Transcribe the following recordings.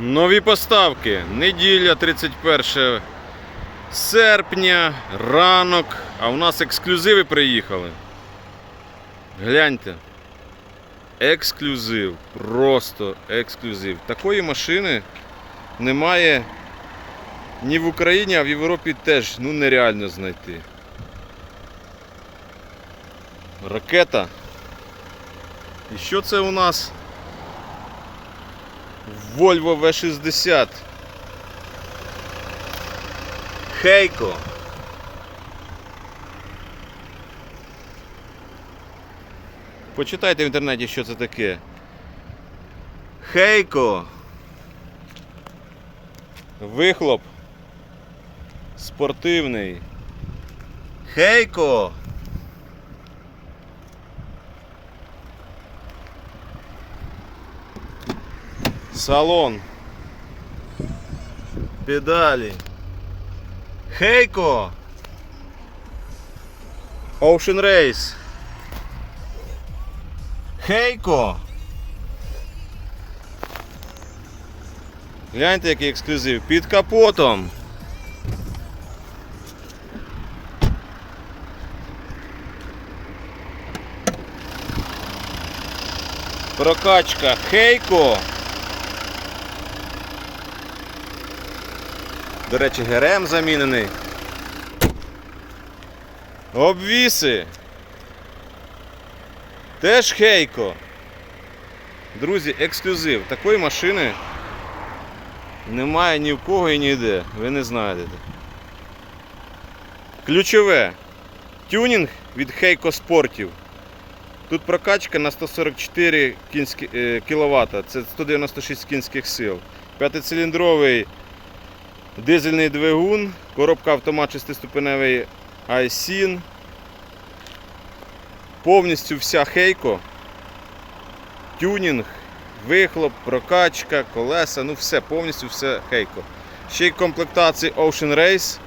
Нові поставки. Неділя 31 серпня, ранок. А у нас ексклюзиви приїхали. Гляньте. Ексклюзив. Просто ексклюзив. Такої машини немає ні в Україні, а в Європі теж ну, нереально знайти. Ракета. І що це у нас? Volvo V60. Хейко. Почитайте в інтернеті, що це таке. Хейко. Вихлоп. Спортивний. Хейко. Салон. Педалі. Хейко. Ocean Race. Хейко. Гляньте, який ексклюзив. Під капотом. Прокачка Хейко. До речі, ГРМ замінений. Обвіси. Теж Хейко. Друзі, ексклюзив. Такої машини немає ні в кого і ніде. Ви не знаєте. Ключове. Тюнінг від Хейко Спортів. Тут прокачка на 144 е, кВт. Це 196 кінських сил. П'ятициліндровий дизельний двигун, коробка автомат 6-ступеневий iSyn. Повністю вся хейко. Тюнінг, вихлоп, прокачка, колеса, ну все, повністю все хейко. Ще й комплектації Ocean Race.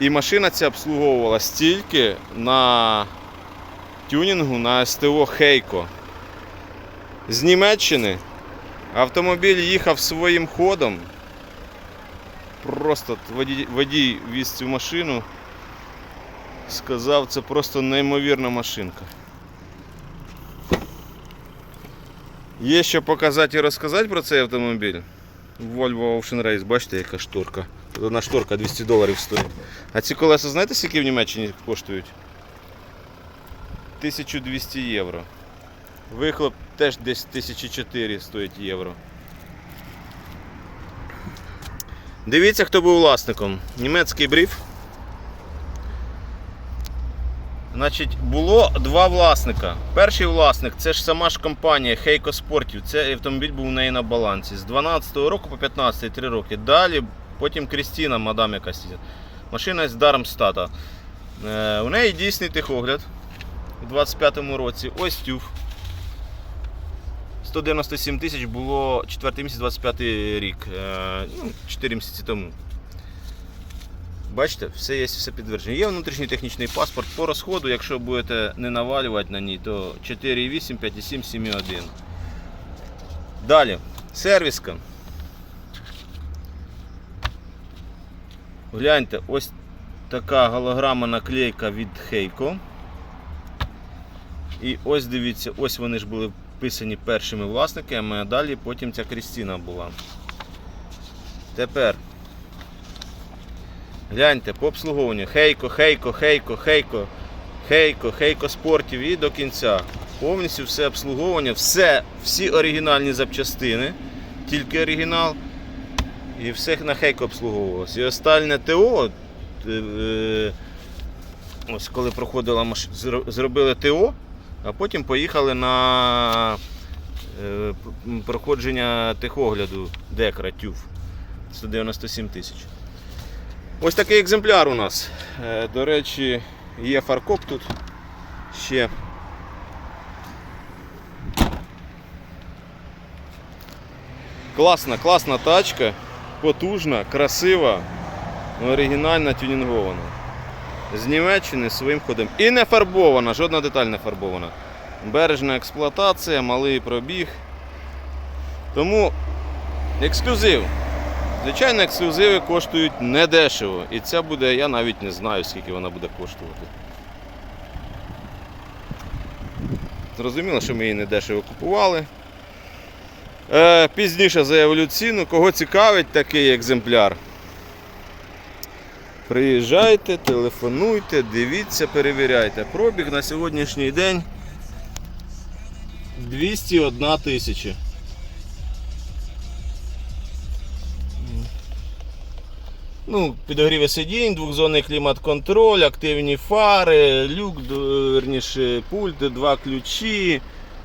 І машина ця обслуговувала стільки на тюнінгу на СТО Хейко. З Німеччини автомобіль їхав своїм ходом. Просто водій, водій віз цю машину. Сказав, це просто неймовірна машинка. Є що показати і розказати про цей автомобіль. Volvo Ocean Race, бачите, яка шторка. Тут одна шторка 200 доларів стоїть. А ці колеса знаєте, скільки в Німеччині коштують? 1200 євро. Вихлоп теж десь 1400 стоїть євро. Дивіться, хто був власником. Німецький бриф. Значить, було два власника. Перший власник це ж сама ж компанія Хейко Спортів. Це автомобіль був у неї на балансі. З 12 року по 15 3 роки. Далі потім Крістіна, мадам якась. Машина з Дармстата. Е, у неї дійсний техогляд у 25-му році. Ось тюф. 197 тисяч було 4 місяць 25 рік. Е, ну, 4 місяці тому. Бачите, все є, все підтверджено. Є внутрішній технічний паспорт по розходу, якщо будете не навалювати на ній, то 4,8, 5,7, 7,1. Далі, сервіска. Гляньте, ось така голограма наклейка від Хейко. І ось дивіться, ось вони ж були вписані першими власниками, а далі потім ця Крістіна була. Тепер гляньте по обслуговуванню. Хейко, хейко, хейко, хейко, хейко, хейко спортів і до кінця. Повністю все обслуговування, все, всі оригінальні запчастини, тільки оригінал. І все на хейко обслуговувалося. І остальне ТО. е, е, Ось коли проходила зробили ТО, а потім поїхали на е, проходження техогляду Декра TÜV 197 тисяч. Ось такий екземпляр у нас. Е, До речі, є фаркоп тут ще. Класна, класна тачка, потужна, красива, оригінальна тюнінгована. З Німеччини своїм ходом. І не фарбована, жодна деталь не фарбована. Бережна експлуатація, малий пробіг. Тому Ексклюзив. Звичайно, ексклюзиви коштують недешево. І це буде, я навіть не знаю, скільки вона буде коштувати. Зрозуміло, що ми її недешево купували. Е, пізніше заявлю ціну. Кого цікавить такий екземпляр. Приїжджайте, телефонуйте, дивіться, перевіряйте. Пробіг на сьогоднішній день 201 тисяча. Ну, підогріви сидінь, двохзонний клімат-контроль, активні фари, люк, верніше, пульт, два ключі,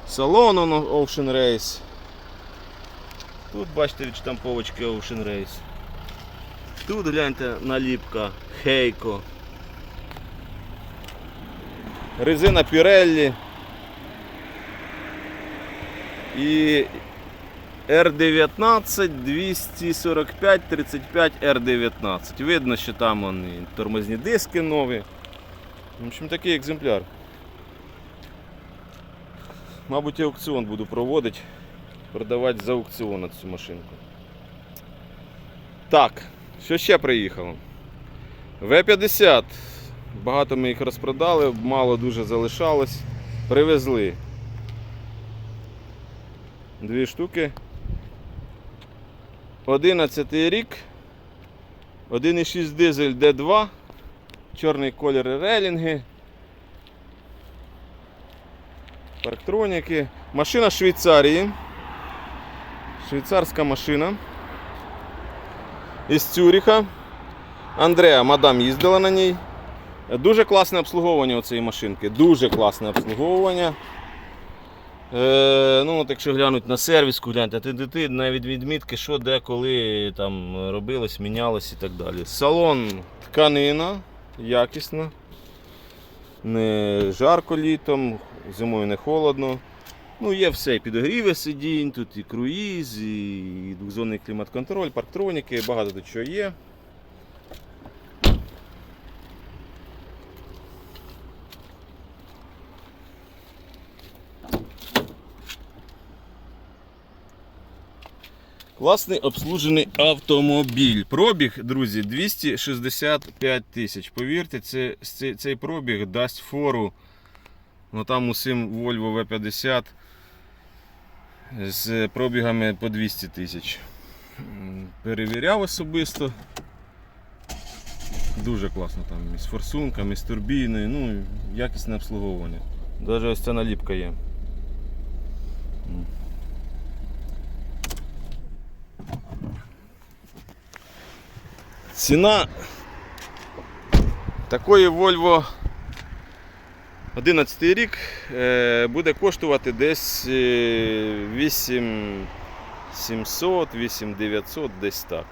салон он, Ocean Race. Тут бачите відштамповочки Ocean Race. Тут гляньте наліпка Хейко. Резина Pirelli. І R19 245 35 R19. Видно, що там вони тормозні диски нові. В общем, такий екземпляр. Мабуть, і аукціон буду проводити, продавати за аукціон цю машинку. Так, що ще приїхало? В-50. Багато ми їх розпродали, мало дуже залишалось. Привезли. Дві штуки. 11 рік. 1,6 дизель D2. Чорний колір релінги. Парктроніки. Машина Швейцарії. Швейцарська машина. Із Цюріха. Андреа, мадам їздила на ній. Дуже класне обслуговування у цієї машинки. Дуже класне обслуговування. Е, ну, от якщо глянуть на сервіску, гляньте, ти, ти, ти навіть відмітки, що де, коли там робилось, мінялось і так далі. Салон тканина, якісна. Не жарко літом, зимою не холодно. Ну, є все, і підогріви сидінь, тут і круїз, і двохзонний клімат-контроль, парктроніки, багато тут чого є. Класний обслужений автомобіль. Пробіг, друзі, 265 тисяч. Повірте, це, цей, пробіг дасть фору. Ну, там усім Volvo V50 з пробігами по 200 тисяч. Перевіряв особисто. Дуже класно там і з форсунками, з турбіною, ну, якісне обслуговування. Навіть ось ця наліпка є. Ціна такої Volvo 11 рік е, буде коштувати десь е, 8700, 8900, десь так.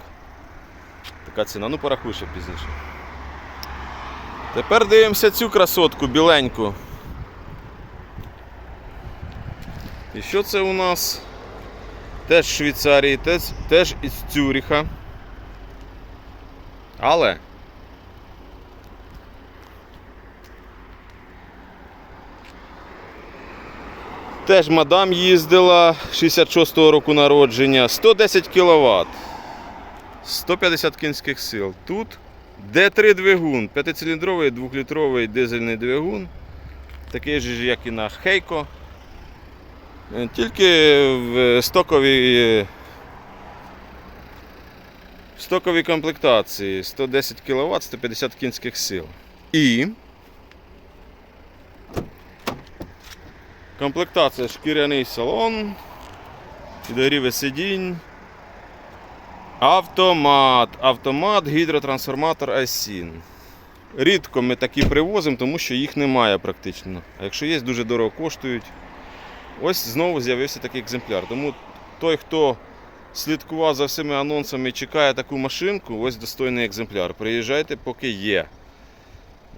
Така ціна. Ну порахуй ще пізніше. Тепер дивимося цю красотку біленьку. І що це у нас? Теж з Швейцарії, теж із Цюріха. Але теж мадам їздила 66-го року народження, 110 кВт, 150 кінських сил. Тут D3 двигун, 5-циліндровий 2-літровий дизельний двигун, такий же, як і на Хейко. Е, Тільки в стоковій в стоковій комплектації 110 кВт, 150 кінських сил. І комплектація шкіряний салон, підогріви сидінь, автомат, автомат, гідротрансформатор Айсін. Рідко ми такі привозимо, тому що їх немає практично. А якщо є, дуже дорого коштують. Ось знову з'явився такий екземпляр. Тому той, хто слідкував за всіми анонсами і чекає таку машинку, ось достойний екземпляр. Приїжджайте, поки є.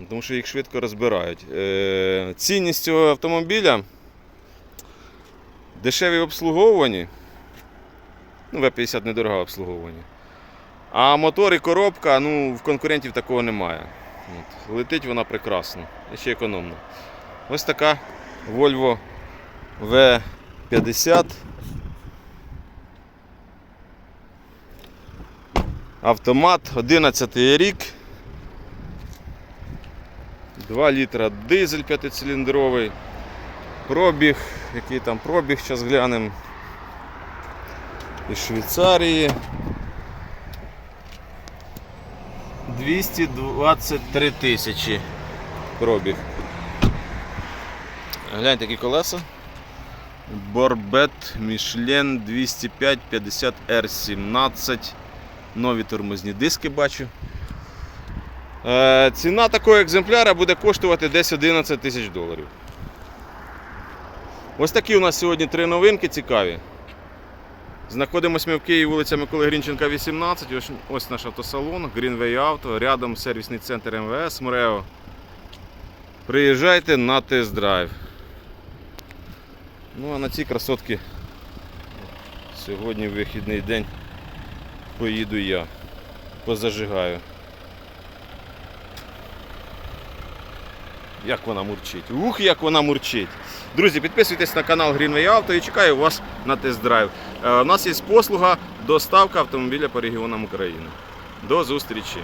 Тому що їх швидко розбирають. Е, цінність цього автомобіля дешеві обслуговувані. Ну, В-50 недорого обслуговування. А мотор і коробка, ну, в конкурентів такого немає. От. Летить вона прекрасно і ще економно. Ось така Volvo V50 Автомат 11 рік. 2 літра дизель п'ятициліндровий. Пробіг, який там пробіг, зараз глянемо. Із Швейцарії. 223 тисячі пробіг. Гляньте, які колеса. Борбет Michelin 205 50 R17. Нові тормозні диски бачу. Е, ціна такого екземпляра буде коштувати десь 11 тисяч доларів. Ось такі у нас сьогодні три новинки цікаві. Знаходимося ми в Києві, вулиця Миколи Грінченка, 18. Ось, наш автосалон, Greenway Auto, рядом сервісний центр МВС МРЕО. Приїжджайте на тест-драйв. Ну а на ці красотки сьогодні вихідний день поїду я. Позажигаю. Як вона мурчить. Ух, як вона мурчить. Друзі, підписуйтесь на канал Greenway Auto і чекаю вас на тест-драйв. Е, У нас є послуга доставка автомобіля по регіонам України. До зустрічі!